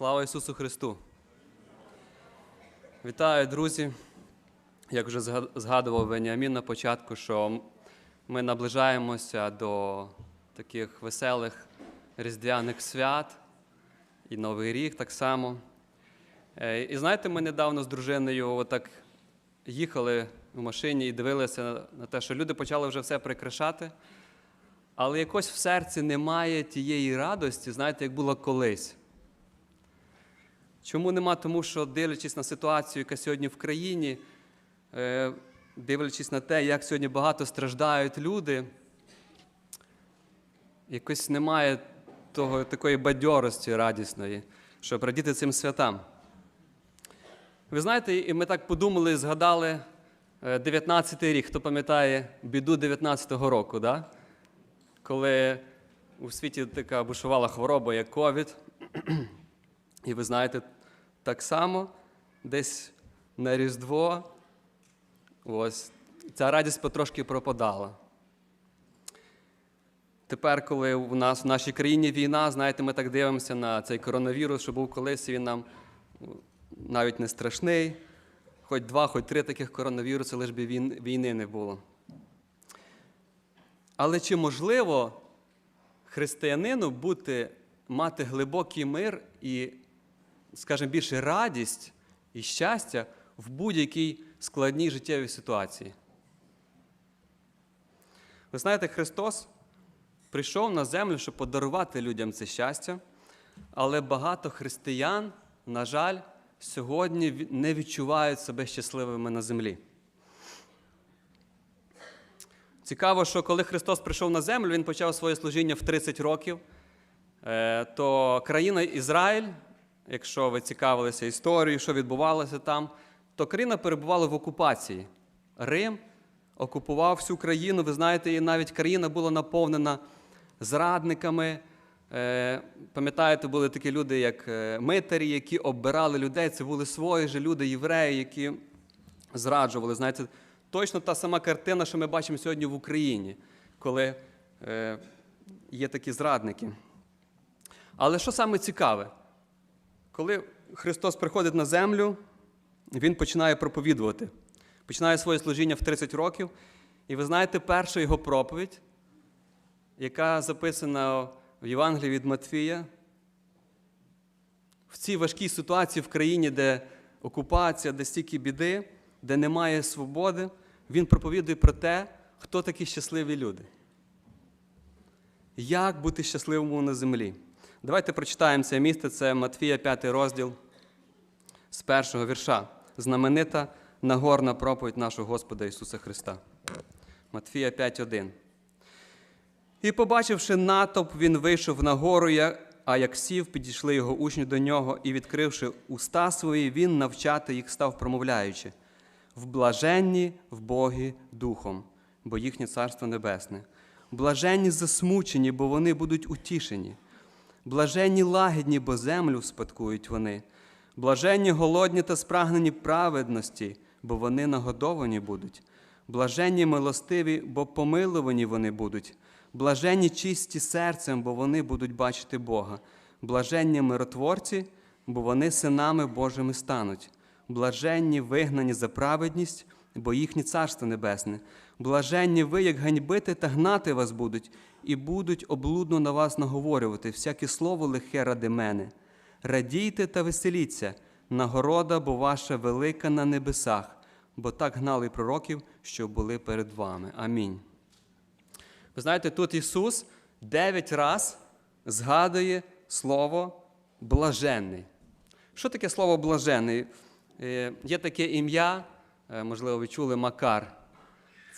Слава Ісусу Христу! Вітаю, друзі! Як вже згадував Веніамін на початку, що ми наближаємося до таких веселих різдвяних свят і Новий рік так само. Е, І знаєте, ми недавно з дружиною отак їхали в машині і дивилися на- те, що люди почали вже все прикрашати, але якось в серці немає тієї радості, знаєте, як було колись. Чому нема? Тому що, дивлячись на ситуацію, яка сьогодні в країні, е, дивлячись на те, як сьогодні багато страждають люди, якось немає того, такої бадьорості радісної, щоб радіти цим святам. Ви знаєте, і ми так подумали, згадали е, 19-й рік, хто пам'ятає біду 19-го року, да? коли у світі така бушувала хвороба, як ковід. І ви знаєте, так само десь на Різдво ось, ця радість потрошки пропадала. Тепер, коли у нас в нашій країні війна, знаєте, ми так дивимося на цей коронавірус, що був колись, він нам ну, навіть не страшний. Хоч два, хоч три таких коронавіруси, лиш би війни не було. Але чи можливо християнину бути, мати глибокий мир і, скажімо, більше радість і щастя в будь-якій складній життєвій ситуації? Ви знаєте, Христос прийшов на землю, щоб подарувати людям це щастя, але багато християн, на жаль, сьогодні не відчувають себе щасливими на землі. Цікаво, що коли Христос прийшов на землю, Він почав своє служіння в 30 років, е, то країна Ізраїль, якщо ви цікавилися історією, що відбувалося там, то країна перебувала в окупації. Рим окупував всю країну. Ви знаєте, і навіть країна була наповнена зрадниками. Е, Пам'ятаєте, були такі люди, як е, митарі, які оббирали людей. Це були свої ж люди, євреї, які зраджували. Знаєте, точно та сама картина, що ми бачимо сьогодні в Україні, коли е, є такі зрадники. Але що саме цікаве? Коли Христос приходить на землю, Він починає проповідувати. Починає своє служіння в 30 років. І ви знаєте, перша його проповідь, яка записана в Євангелії від Матфія, в цій важкій ситуації в країні, де окупація, де стільки біди, де немає свободи, він проповідує про те, хто такі щасливі люди. Як бути щасливому на землі? Давайте прочитаємо це місце, це Матфія, 5 розділ з першого вірша. Знаменита нагорна проповідь нашого Господа Ісуса Христа. Матфія 5.1. І, побачивши натовп, він вийшов на гору, а як сів, підійшли його учні до нього, і, відкривши уста свої, він навчати їх став, промовляючи: в блаженні в Богі духом, бо їхнє царство небесне. Блаженні засмучені, бо вони будуть утішені. Блаженні лагідні, бо землю спадкують вони. Блаженні голодні та спрагнені праведності, бо вони нагодовані будуть. Блаженні милостиві, бо помилувані вони будуть. Блаженні чисті серцем, бо вони будуть бачити Бога. Блаженні миротворці, бо вони синами Божими стануть. Блаженні вигнані за праведність, бо їхнє царство небесне. Блаженні ви, як ганьбити та гнати вас будуть, і будуть облудно на вас наговорювати всяке слово лихе ради мене. Радійте та веселіться, нагорода, бо ваша велика на небесах, бо так гнали пророків, що були перед вами. Амінь. Ви знаєте, тут Ісус дев'ять раз згадує слово блаженний. Що таке слово блаженний? Е, Є таке ім'я, е, можливо, ви чули Макар.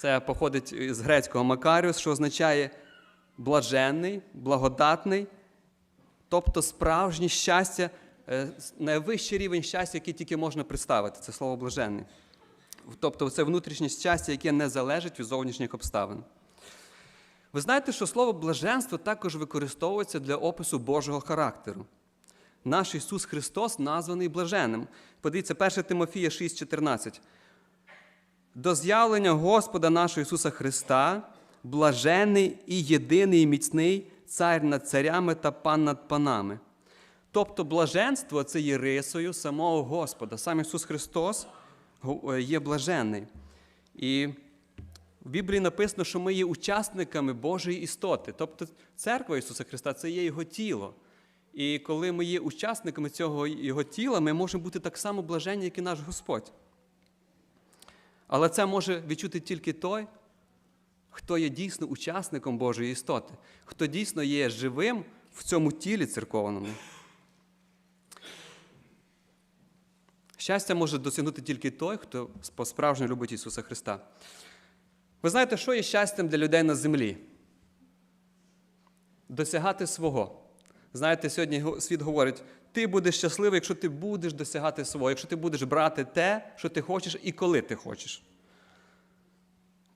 Це походить з грецького Макаріус, що означає блаженний, благодатний, тобто справжнє щастя, е, найвищий рівень щастя, який тільки можна представити. Це слово блаженний. Тобто це внутрішнє щастя, яке не залежить від зовнішніх обставин. Ви знаєте, що слово блаженство також використовується для опису Божого характеру. Наш Ісус Христос названий блаженним. Подивіться, 1 Тимофія 6,14. До з'явлення Господа нашого Ісуса Христа, блажений і єдиний і міцний цар над царями та пан над панами. Тобто блаженство це є рисою самого Господа. Сам Ісус Христос е, є блаженний. І в Біблії написано, що ми є учасниками Божої істоти. Тобто церква Ісуса Христа це є Його тіло. І коли ми є учасниками цього Його тіла, ми можемо бути так само блаженні, як і наш Господь. Але це може відчути тільки той, хто є дійсно учасником Божої істоти, хто дійсно є живим в цьому тілі церковному. Щастя може досягнути тільки той, хто по-справжньому любить Ісуса Христа. Ви знаєте, що є щастям для людей на землі? Досягати свого. Знаєте, сьогодні світ говорить, ти будеш щасливий, якщо ти будеш досягати свого, якщо ти будеш брати те, що ти хочеш і коли ти хочеш.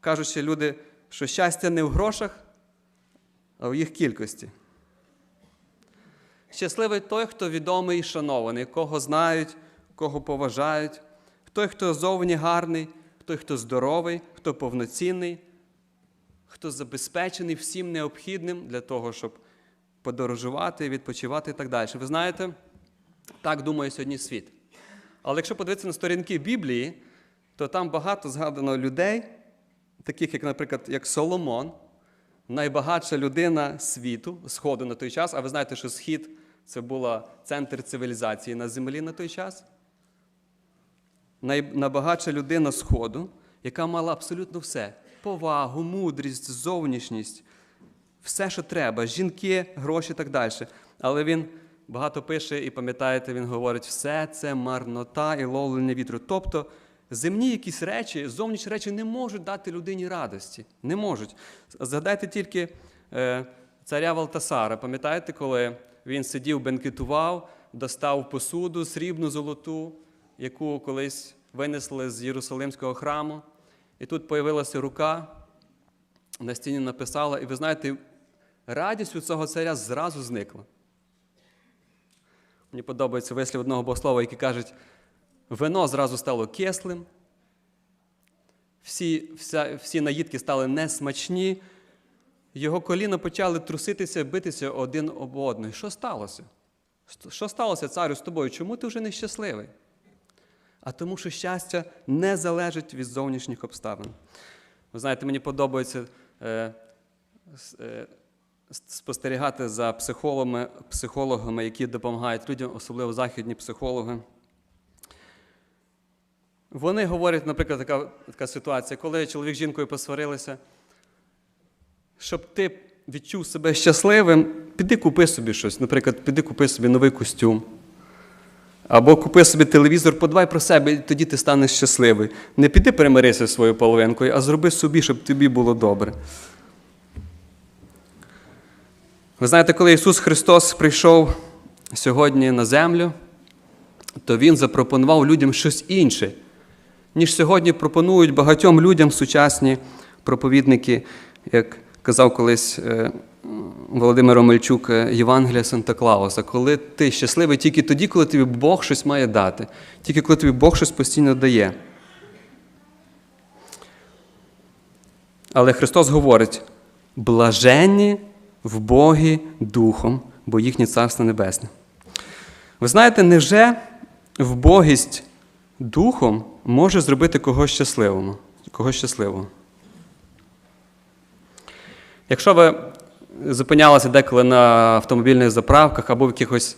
Кажуть ще люди, що щастя не в грошах, а в їх кількості. Щасливий той, хто відомий і шанований, кого знають, кого поважають, той, хто зовні гарний, той, хто здоровий, хто повноцінний, хто забезпечений всім необхідним для того, щоб подорожувати, відпочивати і так далі. Ви знаєте, так думає сьогодні світ. Але якщо подивитися на сторінки Біблії, то там багато згадано людей, таких, як, наприклад, як Соломон, найбагатша людина світу, Сходу на той час. А ви знаєте, що Схід це була центр цивілізації на землі на той час. Найбагатша людина Сходу, яка мала абсолютно все: повагу, мудрість, зовнішність, все, що треба, жінки, гроші і так далі. Але він багато пише, і пам'ятаєте, він говорить, все це марнота і ловлення вітру. Тобто земні якісь речі, зовнішні речі не можуть дати людині радості. Не можуть. Згадайте тільки е, царя Валтасара. Пам'ятаєте, коли він сидів, бенкетував, достав посуду срібну золоту, яку колись винесли з Єрусалимського храму. І тут появилася рука, на стіні написала, і ви знаєте, радість у цього царя зразу зникла. Мені подобається вислів одного богослова, який кажуть, вино зразу стало кислим, всі, вся, всі наїдки стали несмачні, його коліна почали труситися, битися один об одного. Що сталося? Що сталося, царю, з тобою? Чому ти вже нещасливий? А тому, що щастя не залежить від зовнішніх обставин. Ви знаєте, мені подобається е, е, спостерігати за психологами, психологами, які допомагають людям, особливо західні психологи. Вони говорять, наприклад, така, така ситуація, коли чоловік з жінкою посварилися, щоб ти відчув себе щасливим, піди купи собі щось. Наприклад, піди купи собі новий костюм. Або купи собі телевізор, подбай про себе, і тоді ти станеш щасливий. Не піди перемирися зі своєю половинкою, а зроби собі, щоб тобі було добре. Ви знаєте, коли Ісус Христос прийшов сьогодні на землю, то Він запропонував людям щось інше, ніж сьогодні пропонують багатьом людям сучасні проповідники, як казав колись е, Володимир Омельчук, е, Євангелія Санта Клауса, коли ти щасливий тільки тоді, коли тобі Бог щось має дати, тільки коли тобі Бог щось постійно дає. Але Христос говорить: блаженні в Богі Духом, бо їхнє Царство Небесне. Ви знаєте, невже вбогість Духом може зробити когось щасливим? Когось щасливого? Якщо ви зупинялися деколи на автомобільних заправках або в якихось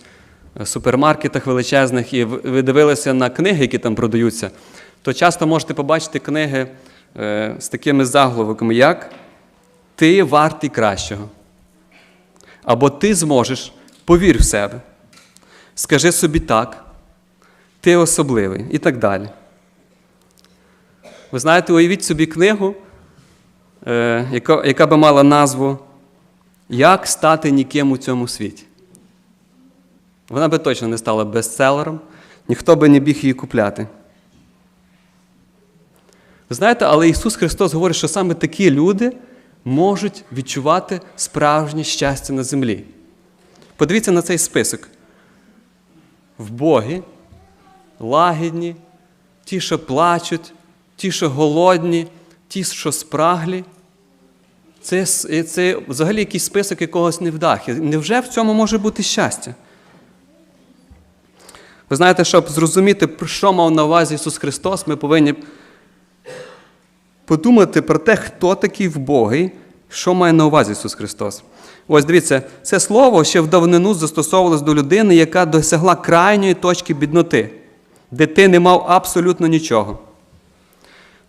е, супермаркетах величезних, і ви ви дивилися на книги, які там продаються, то часто можете побачити книги е, з такими заголовками, як Ти вартий кращого. Або ти зможеш, повір в себе. Скажи собі так, ти особливий і так далі. Ви знаєте, уявіть собі книгу, е, яка, би мала назву Як стати ніким у цьому світі. Вона би точно не стала бестселером, ніхто би не біг її купляти. Ви знаєте, але Ісус Христос говорить, що саме такі люди можуть відчувати справжнє щастя на землі. Подивіться на цей список. В Богі лагідні, ті, що плачуть, ті, що голодні, ті, що спраглі. Це, це взагалі якийсь список якогось невдахи. Невже в цьому може бути щастя? Ви знаєте, щоб зрозуміти, що мав на увазі Ісус Христос, ми повинні подумати про те, хто такий вбогий, що має на увазі Ісус Христос. Ось дивіться, це слово ще в давнину застосовувалось до людини, яка досягла крайньої точки бідноти, де ти не мав абсолютно нічого.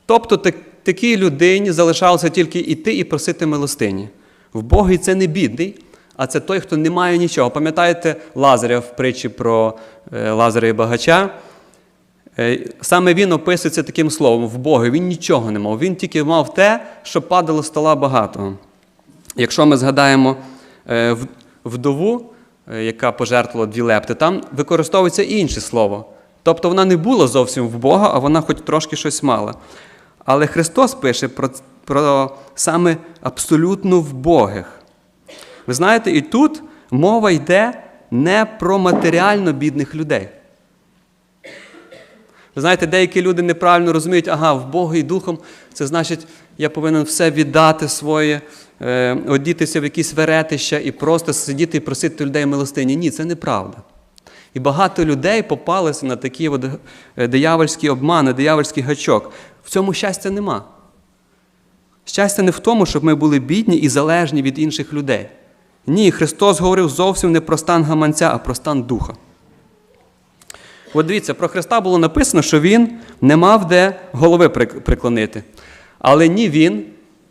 Тобто так, такій людині залишалося тільки йти і просити милостині. Вбогий це не бідний, а це той, хто не має нічого. Пам'ятаєте Лазаря в притчі про е, Лазаря і багача? Е, Саме він описується таким словом вбогий. Він нічого не мав. Він тільки мав те, що падало з стола багатого. Якщо ми згадаємо е, вдову, е, яка пожертвувала дві лепти, там використовується інше слово. Тобто вона не була зовсім вбога, а вона хоч трошки щось мала. Але Христос пише про, про саме абсолютно вбогих. Ви знаєте, і тут мова йде не про матеріально бідних людей. Ви знаєте, деякі люди неправильно розуміють, ага, в Бога і духом, це значить, я повинен все віддати своє, е, одітися в якісь веретища і просто сидіти і просити людей милостині. Ні, це неправда. І багато людей попалися на такі от е, диявольські обмани, диявольський гачок. В цьому щастя нема. Щастя не в тому, щоб ми були бідні і залежні від інших людей. Ні, Христос говорив зовсім не про стан гаманця, а про стан духа. От дивіться, про Христа було написано, що Він не мав де голови приклонити. Але ні він,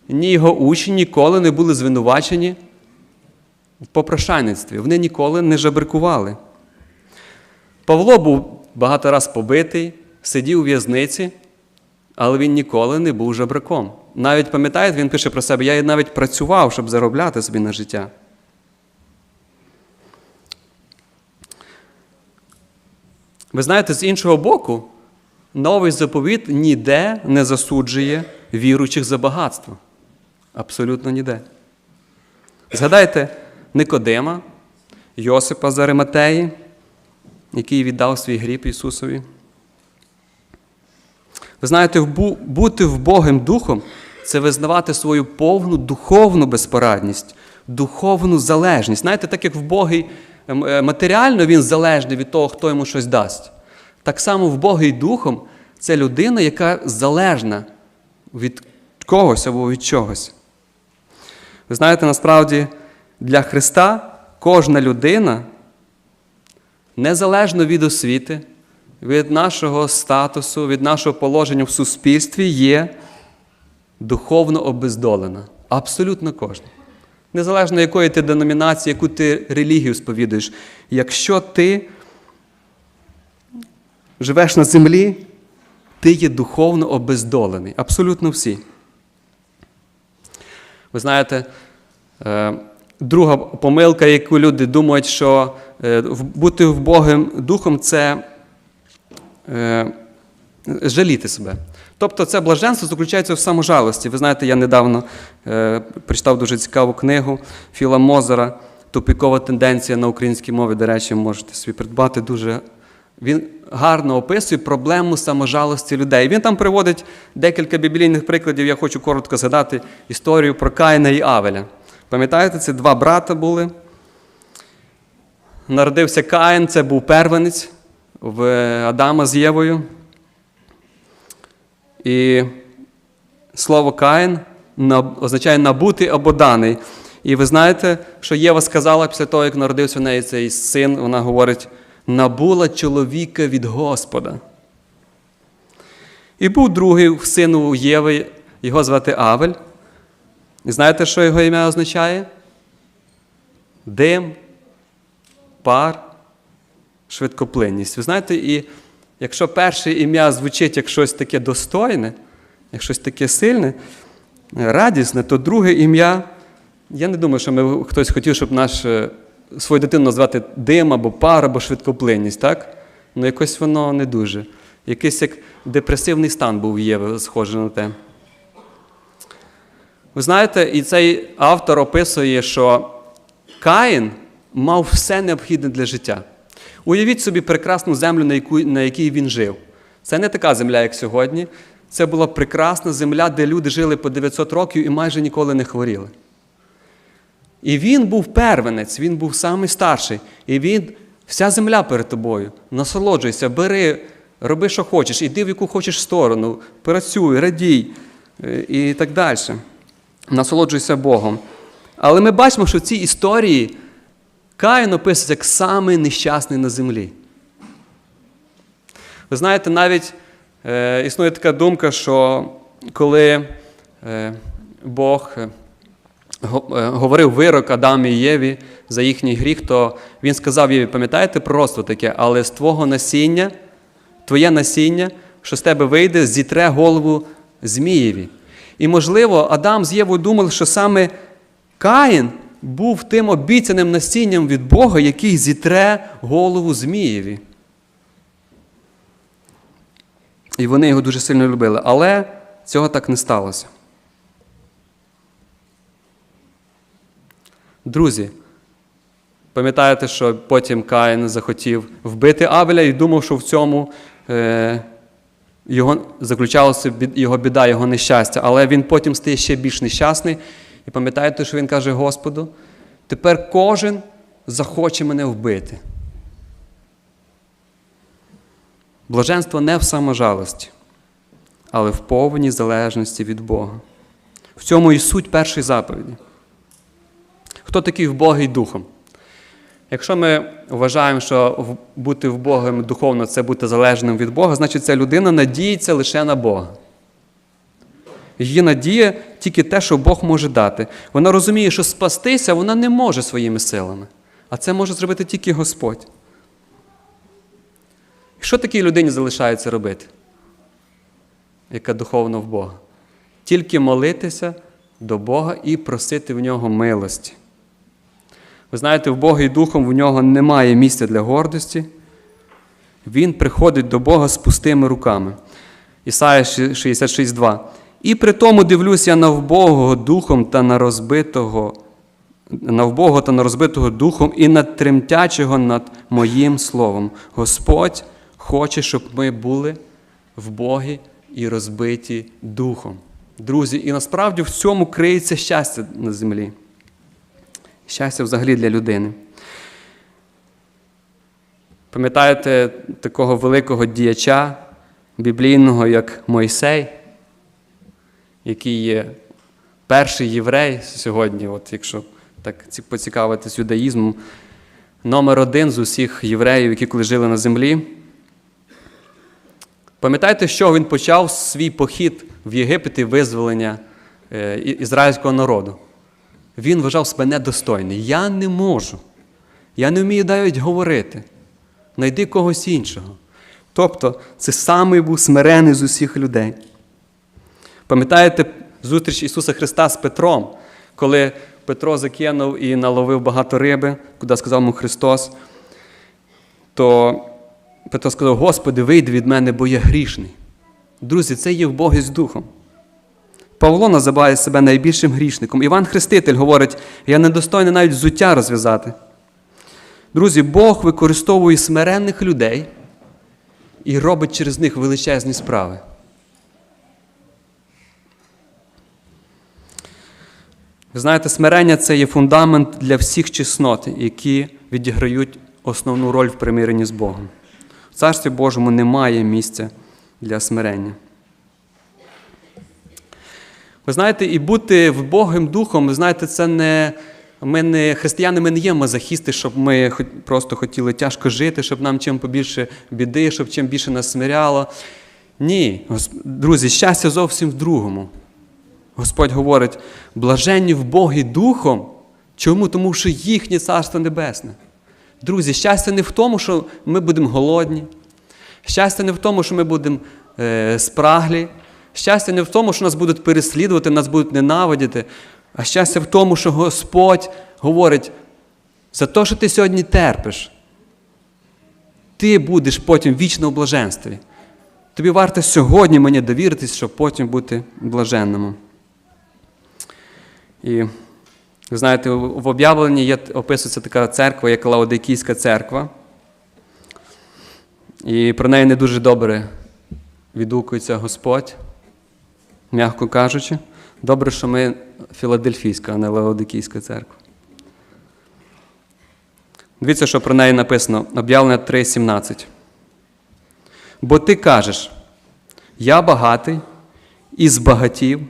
ні його учні ніколи не були звинувачені в попрошайництві. Вони ніколи не жабрикували. Павло був багато раз побитий, сидів у в'язниці, але він ніколи не був жабраком. Навіть пам'ятаєте, він пише про себе: я навіть працював, щоб заробляти собі на життя. Ви знаєте, з іншого боку, новий заповіт ніде не засуджує віруючих за багатство. Абсолютно ніде. Згадайте Никодима, Йосипа з Ариматеї, який віддав свій гріб Ісусові. Ви знаєте, бути вбогим духом це визнавати свою повну духовну безпорадність, духовну залежність. Знаєте, так як вбогий матеріально він залежний від того, хто йому щось дасть. Так само вбогий духом це людина, яка залежна від когось або від чогось. Ви знаєте, насправді для Христа кожна людина, незалежно від освіти, від нашого статусу, від нашого положення в суспільстві, є духовно обездолена. Абсолютно кожна. Незалежно якої ти деномінації, яку ти релігію сповідуєш. Якщо ти живеш на землі, ти є духовно обездолений. Абсолютно всі. Ви знаєте, е, друга помилка, яку люди думають, що е, в- бути вбогим духом це е, жаліти себе. Тобто це блаженство заключається в саможалості. Ви знаєте, я недавно е, прочитав дуже цікаву книгу Філа Мозера Тупікова тенденція на українській мові. До речі, можете собі придбати дуже. Він гарно описує проблему саможалості людей. Він там приводить декілька біблійних прикладів. Я хочу коротко згадати історію про Каїна і Авеля. Пам'ятаєте, це два брата були. Народився Каїн, це був первенець в Адама з Євою. І слово Каїн означає набути або даний. І ви знаєте, що Єва сказала після того, як народився в неї цей син, вона говорить: набула чоловіка від Господа. І був другий син у Єви, його звати Авель. І знаєте, що його ім'я означає? Дим, пар, швидкоплинність. Ви знаєте, і якщо перше ім'я звучить як щось таке достойне, як щось таке сильне, радісне, то друге ім'я, я не думаю, що ми, хтось хотів, щоб наш, е, свою дитину назвати дим або пар, або швидкоплинність, так? Ну якось воно не дуже. Якийсь як депресивний стан був Єви, схоже на те. Ви знаєте, і цей автор описує, що Каїн мав все необхідне для життя. Уявіть собі прекрасну землю, на, яку, на якій він жив. Це не така земля, як сьогодні. Це була прекрасна земля, де люди жили по 900 років і майже ніколи не хворіли. І він був первенець, він був самий старший. І він Вся земля перед тобою. Насолоджуйся, бери, роби, що хочеш, іди в яку хочеш сторону, працюй, радій е, і так далі. Насолоджуйся Богом. Але ми бачимо, що в цій історії Каїн описується як самий нещасний на землі. Ви знаєте, навіть е, існує така думка, що коли е, Бог е, го- говорив вирок Адамі і Єві за їхній гріх, то він сказав Єві, пам'ятаєте пророцтво таке, але з твого насіння, твоє насіння, що з тебе вийде, зітре голову Змієві. І, можливо, Адам з Євою думали, що саме Каїн був тим обіцяним насінням від Бога, який зітре голову Змієві. І вони його дуже сильно любили. Але цього так не сталося. Друзі, пам'ятаєте, що потім Каїн захотів вбити Авеля і думав, що в цьому е, його, заключалося його біда, його нещастя. Але він потім стає ще більш нещасний. І пам'ятаєте, що він каже Господу: тепер кожен захоче мене вбити. Блаженство не в саможалості, але в повній залежності від Бога. В цьому і суть першої заповіді. Хто такий вбогий духом? Якщо ми вважаємо, що бути вбогим духовно це бути залежним від Бога, значить ця людина надіється лише на Бога. Її надія тільки те, що Бог може дати. Вона розуміє, що спастися вона не може своїми силами, а це може зробити тільки Господь. І Що такій людині залишається робити, яка духовно в Бога? Тільки молитися до Бога і просити в нього милості. Ви знаєте, в Бога і духом в нього немає місця для гордості. Він приходить до Бога з пустими руками. Ісая 66,2. І при тому дивлюся на вбогого духом та на розбитого, на вбогого та на розбитого духом і на тремтячого над моїм словом. Господь хоче, щоб ми були вбогі і розбиті духом. Друзі, і насправді в цьому криється щастя на землі. Щастя взагалі для людини. Пам'ятаєте такого великого діяча біблійного, як Мойсей, який є перший єврей сьогодні, от якщо так поцікавитись юдаїзмом, номер один з усіх євреїв, які коли жили на землі. Пам'ятаєте, що він почав свій похід в Єгипет і визволення е, ізраїльського народу? Він вважав себе недостойний. Я не можу. Я не вмію навіть говорити. Найди когось іншого. Тобто, це самий був смирений з усіх людей. Пам'ятаєте зустріч Ісуса Христа з Петром, коли Петро закинув і наловив багато риби, куди сказав йому Христос, то Петро сказав: Господи, вийди від мене, бо я грішний. Друзі, це є вбогість духом. Павло називає себе найбільшим грішником. Іван Хреститель говорить, я недостойний навіть взуття розв'язати. Друзі, Бог використовує смиренних людей і робить через них величезні справи. Ви знаєте, смирення це є фундамент для всіх чеснот, які відіграють основну роль в примиренні з Богом. В Царстві Божому немає місця для смирення. Ви знаєте, і бути в Богим духом, ви знаєте, це не. Ми не християни, ми не є мазохісти, щоб ми просто хотіли тяжко жити, щоб нам чим побільше біди, щоб чим більше нас смиряло. Ні, друзі, щастя зовсім в другому. Господь говорить: блаженні в Богі духом. Чому? Тому що їхнє царство небесне. Друзі, щастя не в тому, що ми будемо голодні. Щастя не в тому, що ми будемо е, спраглі. Щастя не в тому, що нас будуть переслідувати, нас будуть ненавидіти. А щастя в тому, що Господь говорить, за те, що ти сьогодні терпиш, ти будеш потім вічно в блаженстві. Тобі варто сьогодні мені довіритись, щоб потім бути блаженним. І ви знаєте, в об'явленні є, описується така церква, як Лаодикійська церква. І про неї не дуже добре відгукується Господь, м'яко кажучи. Добре, що ми Філадельфійська, а не Лаодикійська церква. Дивіться, що про неї написано, об'явлення 3,17. Бо ти кажеш, я багатий і збагатів,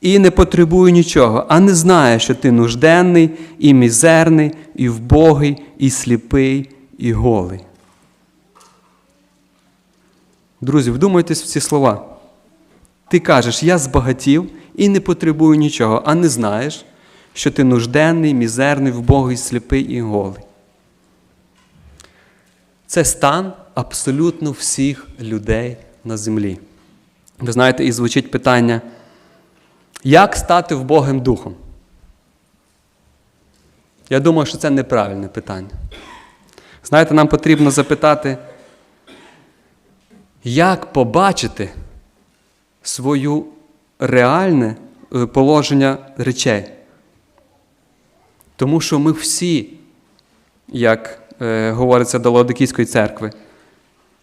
і не потребую нічого, а не знаю, що ти нужденний, і мізерний, і вбогий, і сліпий, і голий. Друзі, вдумайтесь в ці слова. Ти кажеш, я збагатів і не потребую нічого, а не знаєш, що ти нужденний, мізерний, вбогий, сліпий і голий. Це стан абсолютно всіх людей на землі. Ви знаєте, і звучить питання, як стати вбогим духом? Я думаю, що це неправильне питання. Знаєте, нам потрібно запитати, як побачити свою реальне е, положення речей. Тому що ми всі, як е, говориться до Лаодикійської церкви,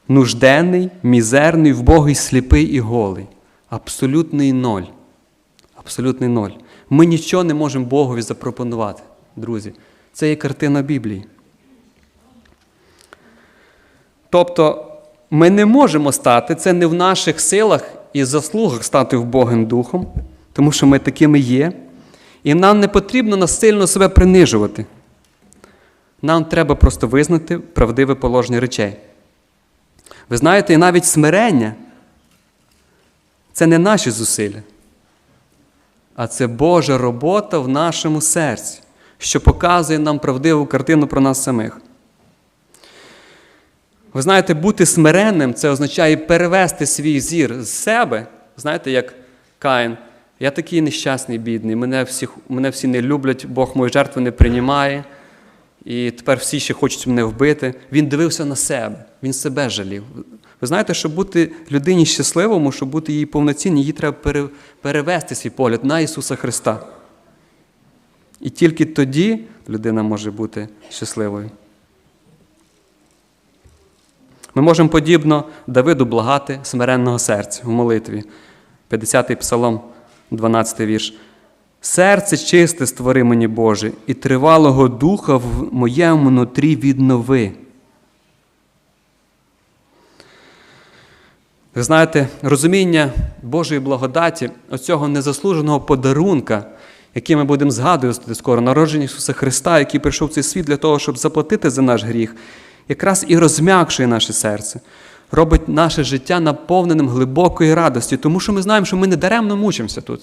нужденний, мізерний, вбогий, сліпий і голий. Абсолютний ноль. Абсолютний ноль. Ми нічого не можемо Богові запропонувати, друзі. Це є картина Біблії. Тобто ми не можемо стати, це не в наших силах і заслугах стати вбогим духом, тому що ми такими є. І нам не потрібно насильно себе принижувати. Нам треба просто визнати правдиве положення речей. Ви знаєте, і навіть смирення це не наші зусилля, а це Божа робота в нашому серці, що показує нам правдиву картину про нас самих. Ви знаєте, бути смиренним це означає перевести свій зір з себе. Знаєте, як Каїн. Я такий нещасний, бідний, мене, всі, мене всі не люблять, Бог мої жертви не приймає. І тепер всі ще хочуть мене вбити. Він дивився на себе, він себе жалів. Ви знаєте, щоб бути людині щасливому, щоб бути їй повноцінній, їй треба перевести свій погляд на Ісуса Христа. І тільки тоді людина може бути щасливою. Ми можемо подібно Давиду благати смиренного серця в молитві. 50-й псалом, 12 вірш. Серце чисте створи мені, Боже, і тривалого духа в моєму нутрі віднови. Ви знаєте, розуміння Божої благодаті, оцього незаслуженого подарунка, який ми будемо згадувати скоро, народження Ісуса Христа, який прийшов в цей світ для того, щоб заплатити за наш гріх, якраз і розм'якшує наше серце, робить наше життя наповненим глибокої радості, тому що ми знаємо, що ми не даремно мучимося тут.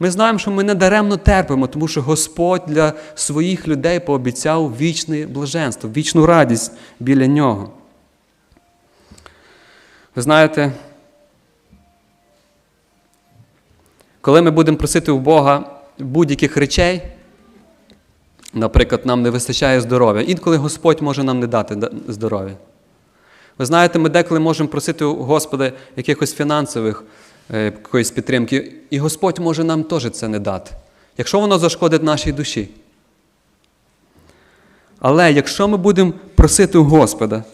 Ми знаємо, що ми не даремно терпимо, тому що Господь для своїх людей пообіцяв вічне блаженство, вічну радість біля нього. Ви знаєте, коли ми будемо просити у Бога будь-яких речей, наприклад, нам не вистачає здоров'я, інколи Господь може нам не дати здоров'я. Ви знаєте, ми деколи можемо просити у Господа якихось фінансових е, якоїсь підтримки, і Господь може нам теж це не дати, якщо воно зашкодить нашій душі. Але якщо ми будемо просити у Господа,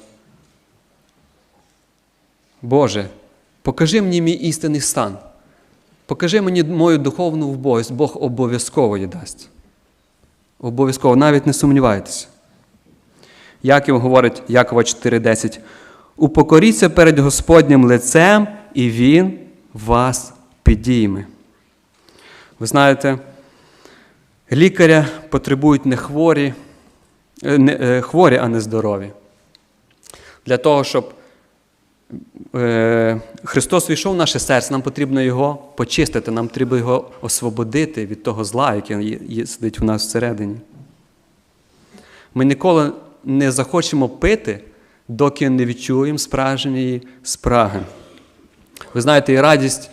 Боже, покажи мені мій істинний стан, покажи мені мою духовну вбогість, Бог обов'язково її дасть. Обов'язково, навіть не сумнівайтеся. Яків говорить Якова 4:10. Упокоріться перед Господнім лицем, і Він вас підійме. Ви знаєте, лікаря потребують не хворі, е, не, е, хворі, а не здорові. Для того, щоб Христос війшов в наше серце, нам потрібно його почистити, нам треба його освободити від того зла, яке сидить у нас всередині. Ми ніколи не захочемо пити, доки не відчуємо справжньої спраги. Ви знаєте, і радість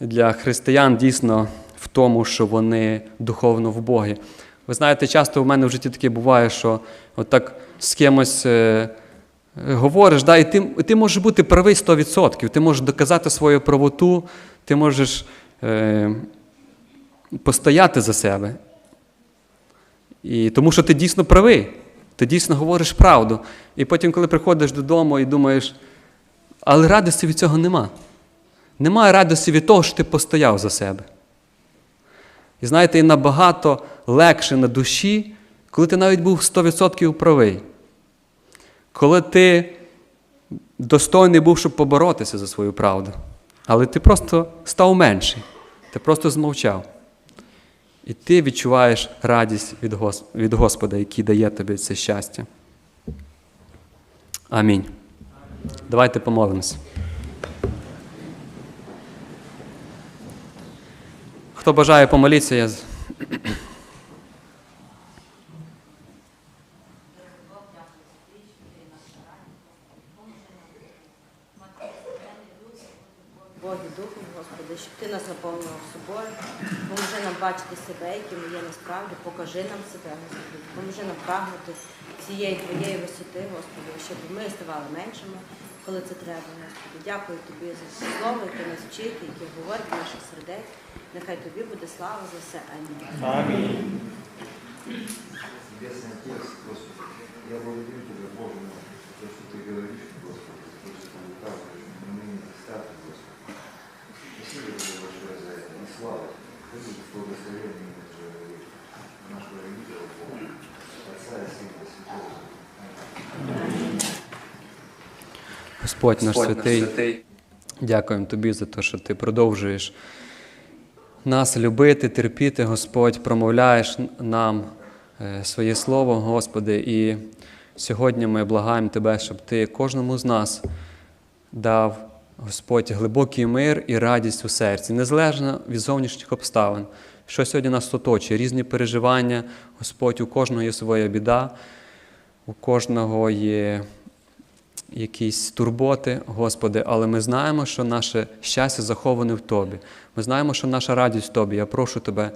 для християн дійсно в тому, що вони духовно в Богі. Ви знаєте, часто в мене в житті таке буває, що отак з кимось е, е, говориш, да, і ти, ти можеш бути правий 100%, ти можеш доказати свою правоту, ти можеш е, постояти за себе. І тому що ти дійсно правий, ти дійсно говориш правду. І потім, коли приходиш додому і думаєш, але радості від цього нема. Немає радості від того, що ти постояв за себе. І знаєте, і набагато легше на душі, коли ти навіть був 100% правий, коли ти достойний був, щоб поборотися за свою правду, але ти просто став менший, ти просто змовчав. І ти відчуваєш радість від, Гос... від Господа, який дає тобі це щастя. Амінь. Давайте помолимося. Хто бажає помолитися, я. з- Боги Духом, Господи, щоб Ти нас наповнював собою. Поможи нам бачити себе, якими є насправді, покажи нам себе, Господи. Поможи нам прагнути цієї Твоєї висоти, Господи, щоб ми ставали меншими, коли це треба, Господи. Дякую Тобі за це слово, яке нас вчить, яке говорить в наших сердець. Нехай Тобі буде слава за все. Амінь. Небесный Отец, Господи, я благодарю Тебя, Боже мой, за то, что Ты говоришь, Господи, за то, что Ты указываешь на мои недостатки, слава благословение же нашего великого Бога, Отца и Сына Святого. Господь наш святий. Дякуємо Тобі за те, що Ти продовжуєш нас любити, терпіти, Господь, промовляєш нам е, своє Слово, Господи. І сьогодні ми благаємо Тебе, щоб Ти кожному з нас дав, Господь, глибокий мир і радість у серці, незалежно від зовнішніх обставин, що сьогодні нас оточує, різні переживання, Господь, у кожного є своя біда, у кожного є якісь турботи, Господи, але ми знаємо, що наше щастя заховане в Тобі. Ми знаємо, що наша радість в Тобі. Я прошу Тебе,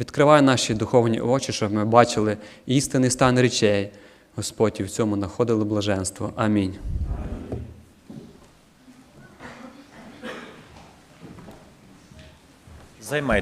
відкривай наші духовні очі, щоб ми бачили істинний стан речей, Господь, і в цьому знаходили блаженство. Амінь. Займайте